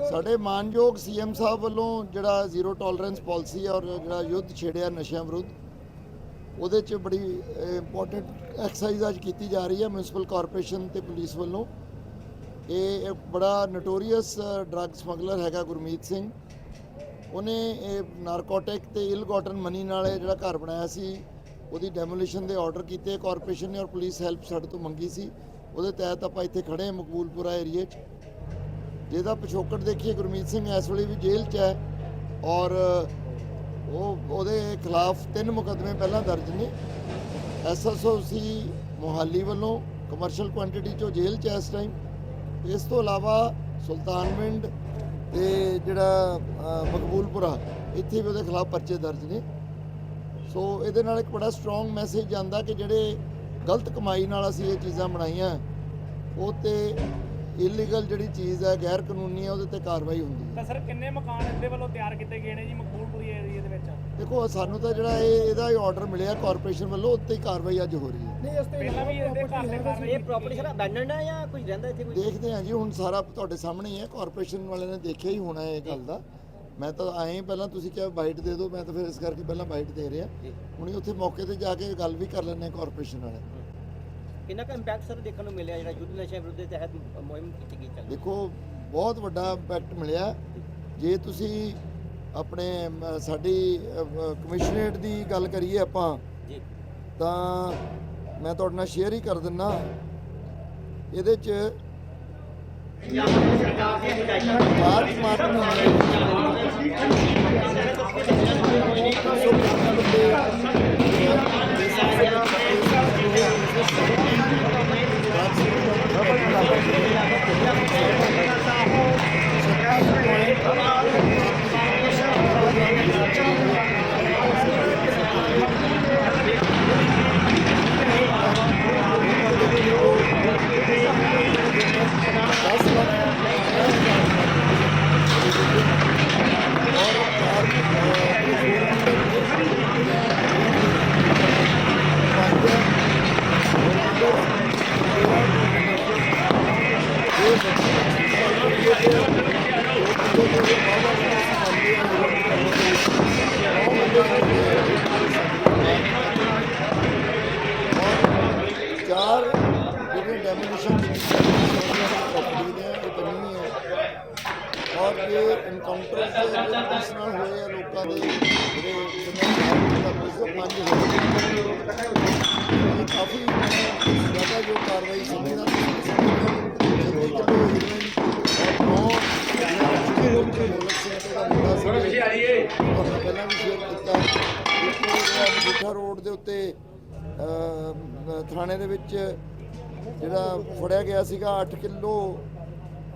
ਸਾਡੇ ਮਾਨਯੋਗ ਸੀਐਮ ਸਾਹਿਬ ਵੱਲੋਂ ਜਿਹੜਾ ਜ਼ੀਰੋ ਟੋਲਰੈਂਸ ਪਾਲਿਸੀ ਔਰ ਜਿਹੜਾ ਯੁੱਧ ਛੇੜਿਆ ਨਸ਼ਿਆਂ ਵਿਰੁੱਧ, ਉਹਦੇ 'ਚ ਬੜੀ ਇੰਪੋਰਟੈਂਟ ਐਕਸਰਸਾਈਜ਼ ਅੱਜ ਕੀਤੀ ਜਾ ਰਹੀ ਹੈ ਮਿਊਨਿਸਪਲ ਕਾਰਪੋਰੇਸ਼ਨ ਤੇ ਪੁਲਿਸ ਵੱਲੋਂ। ਇਹ ਬੜਾ ਨਟੋਰੀਅਸ ਡਰੱਗ ਸਮਗਲਰ ਹੈਗਾ ਗੁਰਮੀਤ ਸਿੰਘ। ਉਹਨੇ ਇਹ ਨਾਰਕੋਟਿਕ ਤੇ ਇਲਗੋਟਨ ਮਨੀ ਨਾਲ ਜਿਹੜਾ ਘਰ ਬਣਾਇਆ ਸੀ, ਉਹਦੀ ਡੈਮੋਲੀਸ਼ਨ ਦੇ ਆਰਡਰ ਕੀਤੇ ਕਾਰਪੋਰੇਸ਼ਨ ਨੇ ਔਰ ਪੁਲਿਸ ਹੈਲਪ ਸਾਡੇ ਤੋਂ ਮੰਗੀ ਸੀ। ਉਹਦੇ ਤਹਿਤ ਆਪਾਂ ਇੱਥੇ ਖੜੇ ਹਾਂ ਮਕਬੂਲਪੁਰਾ ਏਰੀਏ 'ਚ। ਜਿਹਦਾ ਪਿਛੋਕੜ ਦੇਖੀਏ, ਗੁਰਮੀਤ ਸਿੰਘ ਇਸ ਵੇਲੇ ਵੀ ਜੇਲ੍ਹ 'ਚ ਹੈ ਔਰ ਉਹ, ਉਹਦੇ ਖਿਲਾਫ ਤਿੰਨ ਮੁਕੱਦਮੇ ਪਹਿਲਾਂ ਦਰਜ ਨੇ। ਐਸਐਸਓ ਸੀ ਮੋਹਾਲੀ ਵੱਲੋਂ ਕਮਰਸ਼ੀਅਲ ਕੁਆਂਟੀਟੀ 'ਚੋਂ ਜੇਲ੍ਹ 'ਚ ਹੈ ਇਸ ਟਾਈਮ ਇਸ ਤੋਂ ਇਲਾਵਾ ਸੁਲਤਾਨਵਿੰਡ ਤੇ ਜਿਹੜਾ ਮਕਬੂਲਪੁਰਾ, ਇੱਥੇ ਵੀ ਉਹਦੇ ਖਿਲਾਫ ਪਰਚੇ ਦਰਜ ਨੇ। ਸੋ ਇਹਦੇ ਨਾਲ ਇੱਕ ਬੜਾ ਸਟਰੋਂਗ ਮੈਸੇਜ ਜਾਂਦਾ ਕਿ ਜਿਹੜੇ ਗਲਤ ਕਮਾਈ ਨਾਲ ਅਸੀਂ ਇਹ ਚੀਜ਼ਾਂ ਬਣਾਈਆਂ, ਉਹ ਤੇ ਇਲੀਗਲ ਜਿਹੜੀ ਚੀਜ਼ ਹੈ ਗੈਰ ਕਾਨੂੰਨੀ ਹੈ ਉਹਦੇ ਤੇ ਕਾਰਵਾਈ ਹੁੰਦੀ ਹੈ। ਤਾਂ ਸਰ ਕਿੰਨੇ ਮਕਾਨ ਇਹਦੇ ਵੱਲੋਂ ਤਿਆਰ ਕੀਤੇ ਗਏ ਨੇ ਜੀ ਮਕਬੂਲਪੁਰੀ ਏਰੀਆ ਦੇ ਵਿੱਚ? ਦੇਖੋ ਸਾਨੂੰ ਤਾਂ ਜਿਹੜਾ ਇਹ ਇਹਦਾ ਹੀ ਆਰਡਰ ਮਿਲਿਆ ਕਾਰਪੋਰੇਸ਼ਨ ਵੱਲੋਂ ਉੱਤੇ ਹੀ ਕਾਰਵਾਈ ਅੱਜ ਹੋ ਰਹੀ ਹੈ। ਨਹੀਂ ਇਸ ਤੇ ਪਹਿਲਾਂ ਵੀ ਇਹਦੇ ਘਰ ਦੇ ਕਾਰਵਾਈ ਇਹ ਪ੍ਰਾਪਰਟੀ ਸਰ ਅਬੈਂਡਨਡ ਹੈ ਜਾਂ ਕੋਈ ਰਹਿੰਦਾ ਇੱਥੇ ਕੋਈ? ਦੇਖਦੇ ਹਾਂ ਜੀ ਹੁਣ ਸਾਰਾ ਤੁਹਾਡੇ ਸਾਹਮਣੇ ਹੀ ਹੈ ਕਾਰਪੋਰੇਸ਼ਨ ਵਾਲਿਆਂ ਨੇ ਦੇਖਿਆ ਹੀ ਹੋਣਾ ਇਹ ਗੱਲ ਦਾ। ਮੈਂ ਤਾਂ ਆਏ ਹੀ ਪਹਿਲਾਂ ਤੁਸੀਂ ਕਿਹਾ ਬਾਈਟ ਦੇ ਦਿਓ ਮੈਂ ਤਾਂ ਫਿਰ ਇਸ ਕਰਕੇ ਪਹਿਲਾਂ ਬਾਈਟ ਦੇ ਰਿਹਾ। ਹੁਣੀ ਉੱਥੇ ਮੌਕੇ ਤੇ ਜਾ ਕੇ ਗੱਲ ਵੀ ਕਰ ਲੈਣੇ ਕਾਰਪੋਰੇਸ਼ਨ ਵਾਲੇ। ਕਿੰਨਾ ਕੁ ਇੰਪੈਕਟ ਸਰ ਦੇਖਣ ਨੂੰ ਮਿਲਿਆ ਜਿਹੜਾ ਯੁੱਧ ਨਸ਼ਿਆਂ ਵਿਰੁੱਧ ਦੇ ਤਹਿਤ ਮੁਹਿੰਮ ਕੀਤੀ ਗਈ ਚੱਲ ਦੇਖੋ ਬਹੁਤ ਵੱਡਾ ਇੰਪੈਕਟ ਮਿਲਿਆ। ਜੇ ਤੁਸੀਂ ਆਪਣੇ ਅਮ, ਸਾਡੀ ਕਮਿਸ਼ਨਰੇਟ ਦੀ ਗੱਲ ਕਰੀਏ ਆਪਾਂ ਜੀ। ਤਾਂ ਮੈਂ ਤੁਹਾਡੇ ਨਾਲ ਸ਼ੇਅਰ ਹੀ ਕਰ ਦਿੰਨਾ। ਇਹਦੇ ਚ ਮਾਰਚ ਮਾਰਚ ਚਾਰ ਔਰ ਇਹ ਐਨਕਾਊਂਟਰ ਜਿਹੜੇ ਪੁਲਿਸ ਨਾਲ ਹੋਏ ਆ ਲੋਕਾਂ ਦੇ ਜਿਹੜੇ ਪੰਜ ਹੋਏ ਕਾਫੀ ਜ਼ਿਆਦਾ ਜੋ ਕਾਰਵਾਈ ਸਮਝਦਾ ਪਹਿਲਾਂ ਵੀ ਸ਼ੇਅਰ ਕੀਤਾ। ਰੋਡ ਦੇ ਉੱਤੇ ਥਾਣੇ ਦੇ ਵਿੱਚ ਜਿਹੜਾ ਫੜਿਆ ਗਿਆ ਸੀਗਾ 8 ਕਿਲੋ।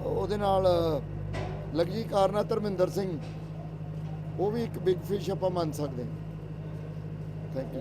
ਉਹਦੇ ਨਾਲ ਲਗਜੀ ਕਾਰਨਾ ਧਰਮਿੰਦਰ ਸਿੰਘ। ਉਹ ਵੀ ਇੱਕ ਬਿਗ ਫਿਸ਼ ਆਪਾਂ ਮੰਨ ਸਕਦੇ ਹਾਂ। Thank you